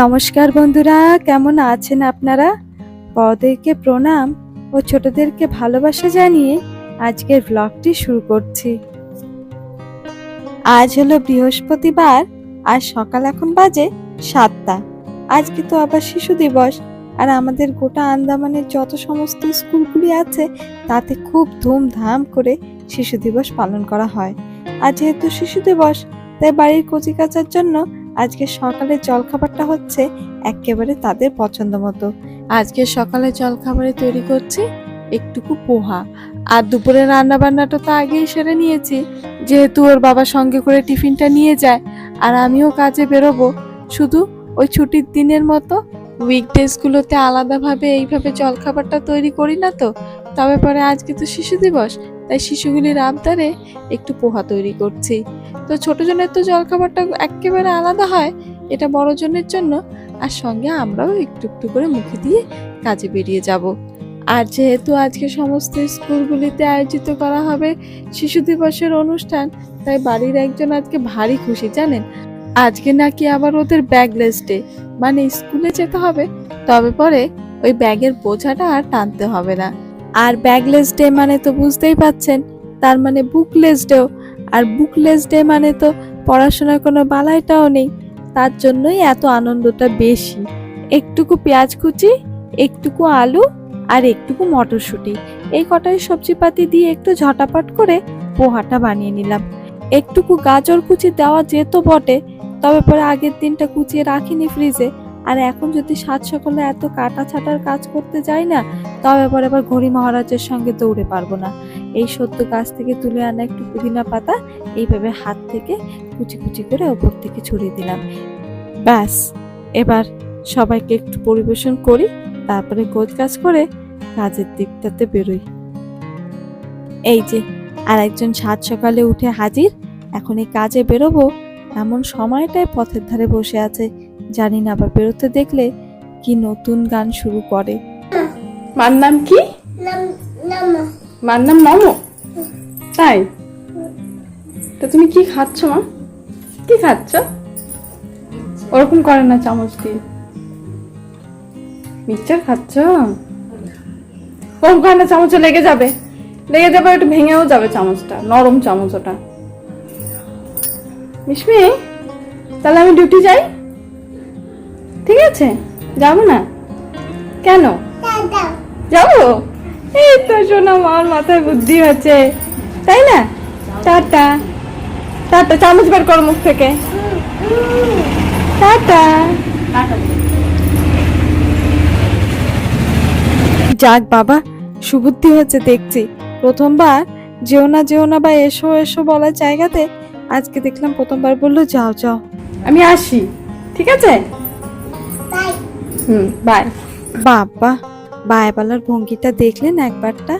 নমস্কার বন্ধুরা, কেমন আছেন আপনারা? বড়দেরকে প্রণাম ও ছোটদেরকে ভালোবাসা জানিয়ে আজকের ব্লগটি শুরু করছি। আজ হলো বৃহস্পতিবার আর সকাল এখন বাজে সাতটা। আজকে তো আবার শিশু দিবস আর আমাদের গোটা আন্দামানের যত সমস্ত স্কুলগুলি আছে, তাতে খুব ধুমধাম করে শিশু দিবস পালন করা হয়। আর যেহেতু শিশু দিবস, তাই বাড়ির কচিকাচার জন্য আজকে সকালের জলখাবারটা হচ্ছে একেবারে তাদের পছন্দ মতো। আজকে সকালে জলখাবারে তৈরি করছি একটুকু পোহা। আর দুপুরে রান্না বান্নাটা তো আগেই সেরে নিয়েছি। যেহেতু ওর বাবা সঙ্গে করে টিফিনটা নিয়ে যায়, আর আমিও কাজে বেরোবো। শুধু ওই ছুটির দিনের মতো উইকডেজগুলোতে আলাদাভাবে এইভাবে জলখাবারটা তৈরি করি না তো তবে পরে আজকে তো শিশু দিবস, তাই শিশুগুলির আবদারে একটু পোহা তৈরি করছি। তো ছোট জনের তো জলখাবারটা একেবারে আলাদা হয়, এটা বড় জনের জন্য, আর সঙ্গে আমরাও একটু একটু করে মুখে দিয়ে কাজে বেরিয়ে যাব। আর যেহেতু আজকে সমস্ত স্কুলগুলিতে আয়োজিত করা হবে শিশু দিবসের অনুষ্ঠান, তাই বাড়ির একজন আজকে ভারী খুশি, জানেন? আজকে নাকি আবার ওদের ব্যাগলেস ডে মানে স্কুলে যেতে হবে, তবে পরে ওই ব্যাগের বোঝাটা আর টানতে হবে না। আর ব্যাগলেস ডে মানে তো বুঝতেই পাচ্ছেন, তার মানে বুকলেস ডেও আর বুকলেস ডে মানে তো পড়াশোনার কোনো বালাইটাও নেই, তার জন্যই এত আনন্দটা বেশি। একটুকু পেঁয়াজ কুচি, একটুকু আলু আর একটুকু মটরশুঁটি, এই কটাই সবজিপাতি দিয়ে একটু ঝটাপট করে পোহাটা বানিয়ে নিলাম। একটুকু গাজর কুচি দেওয়া যেত বটে, তবে পরে আগের দিনটা কুচিয়ে রাখিনি ফ্রিজে আর এখন যদি সাত সকালে এত কাটা ছাটার কাজ করতে যাই না তবে পরে আবার ঘড়ি মহারাজের সঙ্গে দৌড়ে পারব না। এই সত্য গাছ থেকে তুলে আনা একটু পুদিনা পাতা এইভাবে হাত থেকে কুচি কুচি করে ওপর থেকে ছড়িয়ে দিলাম। ব্যাস, এবার সবাইকে একটু পরিবেশন করি, তারপরে গোজ কাজ করে কাজের দিকটাতে বেরোই। এই যে আর একজন সাত সকালে উঠে হাজির, এখন এই কাজে বেরোবো এমন সময়টায় পথের ধারে বসে আছে। জানি না আবার বেরোতে দেখলে কি নতুন গান শুরু করে। মার নাম কি? মার নাম নম তাই? তা তুমি কি খাচ্ছ মা? কি খাচ্ছ? ওরকম করে না চামচ দিয়ে। মিক্সচার খাচ্ছ? ওরকম করে না চামচে লেগে যাবে। লেগে যাবে একটু ভেঙেও যাবে চামচটা নরম চামচ ওটা। মিশমি তাহলে আমি ডিউটি যাই? ঠিক আছে, যাব না? কেন? যাব? এই তো শোনা মার মাথায় বুদ্ধি হচ্ছে। তাই না? টাটা। টাটা, চামচ বের করো মুখ থেকে। টাটা। যাক বাবা, সুবুদ্ধি হচ্ছে, দেখছি। প্রথমবার যেও না যেও না বা এসো এসো বলার জায়গাতে আজকে দেখলাম প্রথমবার বলল, যাও যাও। আমি আসি, ঠিক আছে? হুম বাই বাবা, বায়বালার ভঙ্গিটা দেখলেন একবারটা?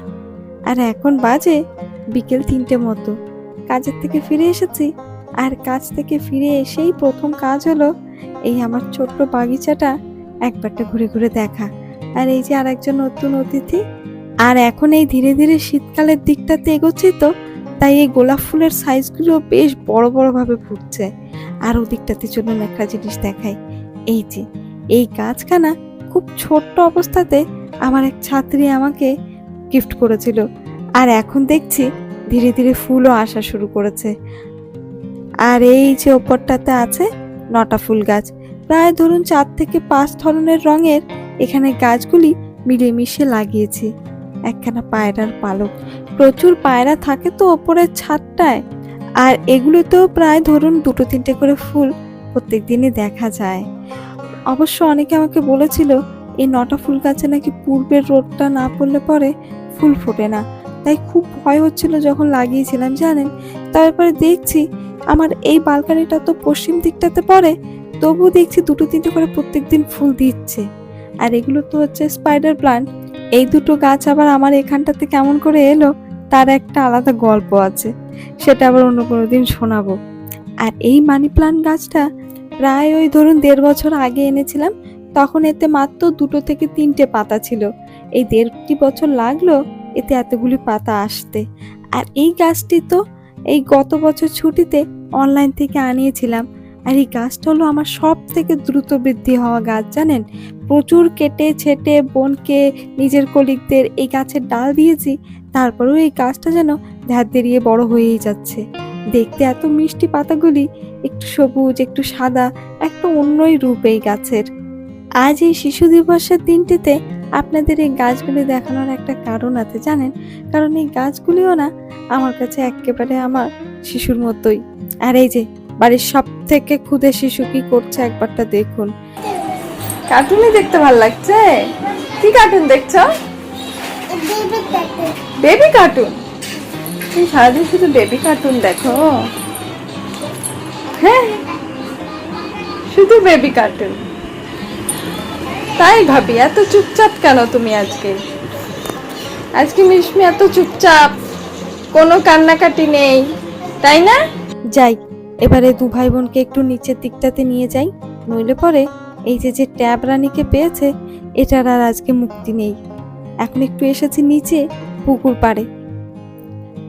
আর এখন বাজে বিকেল তিনটে মতো। কাজের থেকে ফিরে এসেছি। আর কাজ থেকে ফিরে এসেই প্রথম কাজ হলো এই আমার ছোট্ট বাগিচাটা একবারটা ঘুরে ঘুরে দেখা। আর এই যে আরেকজন নতুন অতিথি। আর এখন এই ধীরে ধীরে শীতকালের দিকটাতে এগোচ্ছি তো, তাই এই গোলাপ ফুলের সাইজগুলো বেশ বড় বড় ভাবে ফুটছে। আর ওদিকটাতে চলুন একটা জিনিস দেখাই এই যে এই গাছখানা খুব ছোট্ট অবস্থাতে আমার এক ছাত্রী আমাকে গিফট করেছিল। আর এখন দেখছি ধীরে ধীরে ফুলও আসা শুরু করেছে। আর এই যে ওপরটাতে আছে নটা ফুল গাছ, প্রায় ধরুন চার থেকে পাঁচ ধরনের রঙের এখানে গাছগুলি মিলেমিশে লাগিয়েছি। একখানা পায়রার পালক। প্রচুর পায়রা থাকে তো ওপরের ছাদটায়। আর এগুলোতেও প্রায় ধরুন দুটো তিনটে করে ফুল প্রত্যেক দিনই দেখা যায়। অবশ্য অনেকে আমাকে বলেছিল, এই নটা ফুল গাছে নাকি পূর্বের রোদটা না পড়লে পরে ফুল ফোটে না। তাই খুব ভয় হচ্ছিল যখন লাগিয়েছিলাম, জানেন? তারপরে দেখছি আমার এই বালকানিটা তো পশ্চিম দিকটাতে পড়ে, তবুও দেখছি দুটো তিনটে করে প্রত্যেক দিন ফুল দিচ্ছে। আর এগুলো তো হচ্ছে স্পাইডার প্লান্ট এই দুটো গাছ আবার আমার এখানটাতে কেমন করে এলো, তার একটা আলাদা গল্প আছে। সেটা আবার অন্য কোনো দিন শোনাবো। আর এই মানি প্লান্ট গাছটা প্রায় ওই ধরুন দেড় বছর আগে এনেছিলাম, তখন এতে মাত্র দুটো থেকে তিনটে পাতা ছিল। এই দেড়টি বছর লাগল এতে এতগুলি পাতা আসতে। আর এই গাছটি তো এই গত বছর ছুটিতে অনলাইন থেকে আনিয়েছিলাম। আর এই গাছটা হলো আমার সব থেকে দ্রুত বৃদ্ধি হওয়া গাছ, জানেন? প্রচুর কেটে, ছেটে, বোনকে, নিজের কলিগদের এই গাছের ডাল দিয়েছি, তারপরেও এই গাছটা যেন ধ্যাত দেরিয়ে বড় হয়েই যাচ্ছে। দেখতে এত মিষ্টি পাতাগুলি একটু সবুজ একটু সাদা একটা অন্যই রূপ এই গাছের। আজ এই শিশু দিবসের দিনটিতে আপনাদের এই গাছগুলি দেখানোর একটা কারণ আছে জানেন? কারণ এই গাছগুলিও না আমার কাছে একেবারে আমার শিশুর মতোই। আর এই যে বাড়ির সব থেকে ক্ষুদে শিশু কি করছে একবারটা দেখুন। কার্টুনই দেখতে ভালো লাগছে? কি কার্টুন দেখছ? বেবি কার্টুন তুমি সারাদিন শুধু বেবি কার্টুন দেখো। হ্যাঁ শুধু বেবি কার্টুন তাই ভাবি, এত চুপচাপ কেন তুমি আজকে? আজকে মিশমি এত চুপচাপ, কোনো কান্নাকাটি নেই, তাই না? যাই, এবারে দু ভাই বোনকে একটু নিচের দিকটাতে নিয়ে যাই, নইলে পরে এই যে যে ট্যাব রানীকে পেয়েছে, এটার আর আজকে মুক্তি নেই। এখন একটু এসেছি নিচে, পুকুর পাড়ে।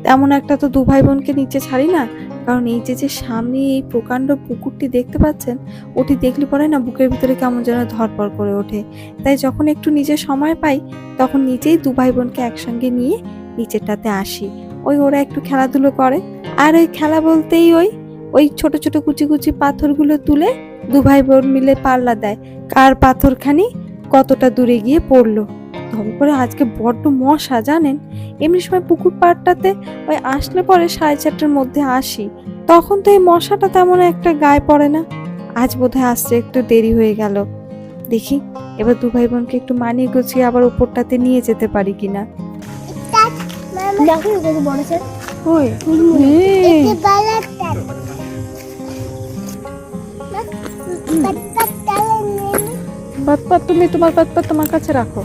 তেমন একটা তো দু ভাই বোনকে নিচে ছাড়ি না। কারণ এই যে যে সামনে এই প্রকাণ্ড পুকুরটি দেখতে পাচ্ছেন, ওটি দেখলে পরে না বুকের ভিতরে কেমন যেন ধরপড় করে ওঠে। তাই যখন একটু নিজে সময় পাই, তখন নিজেই দু ভাই বোনকে একসঙ্গে নিয়ে নিচেরটাতে আসি। ওই ওরা একটু খেলাধুলো করে। আর ওই খেলা বলতেই ওই ওই ছোট ছোট কুচি কুচি পাথরগুলো তুলে দু ভাই বোন মিলে পাল্লা দেয়। কার পাথরখানি কতটা দূরে গিয়ে পড়ল। তবে করে আজকে বড্ড মশা জানেন এমনি সময় পুকুর পাড়টাতে ওই আসলে পরে সাড়ে চারটার মধ্যে আসি তখন তো এই মশাটা তেমন একটা গায়ে পড়ে না আজ বোধহয় আসতে একটু দেরি হয়ে গেল দেখি এবার দু ভাই বোনকে একটু মানিয়ে গুছিয়ে আবার উপরটাতে নিয়ে যেতে পারি কিনা ওই তুমি তোমার পাত পাত তোমার কাছে রাখো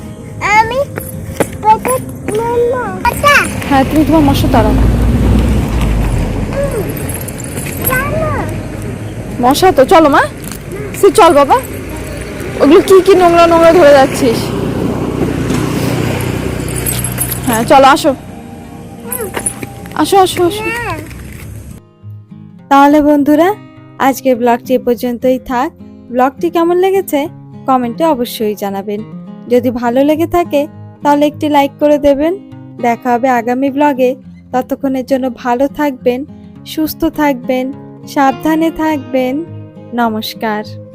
হ্যাঁ তুমি তোমার মশা তাড়াও। মশা তো চলো মা। সে চল বাবা। ওগুলো কি কি নোংরা নোংরা ধরে যাচ্ছিস হ্যাঁ চলো আসো। আসো আসো আসো। তাহলে বন্ধুরা আজকের ব্লগটি এ পর্যন্তই থাক। ব্লগটি কেমন লেগেছে? কমেন্টে অবশ্যই জানাবেন। যদি ভালো লেগে থাকে তাহলে একটি লাইক করে দেবেন। দেখা হবে আগামী ব্লগে ততক্ষণের জন্য ভালো থাকবেন, সুস্থ থাকবেন, সাবধানে থাকবেন। নমস্কার।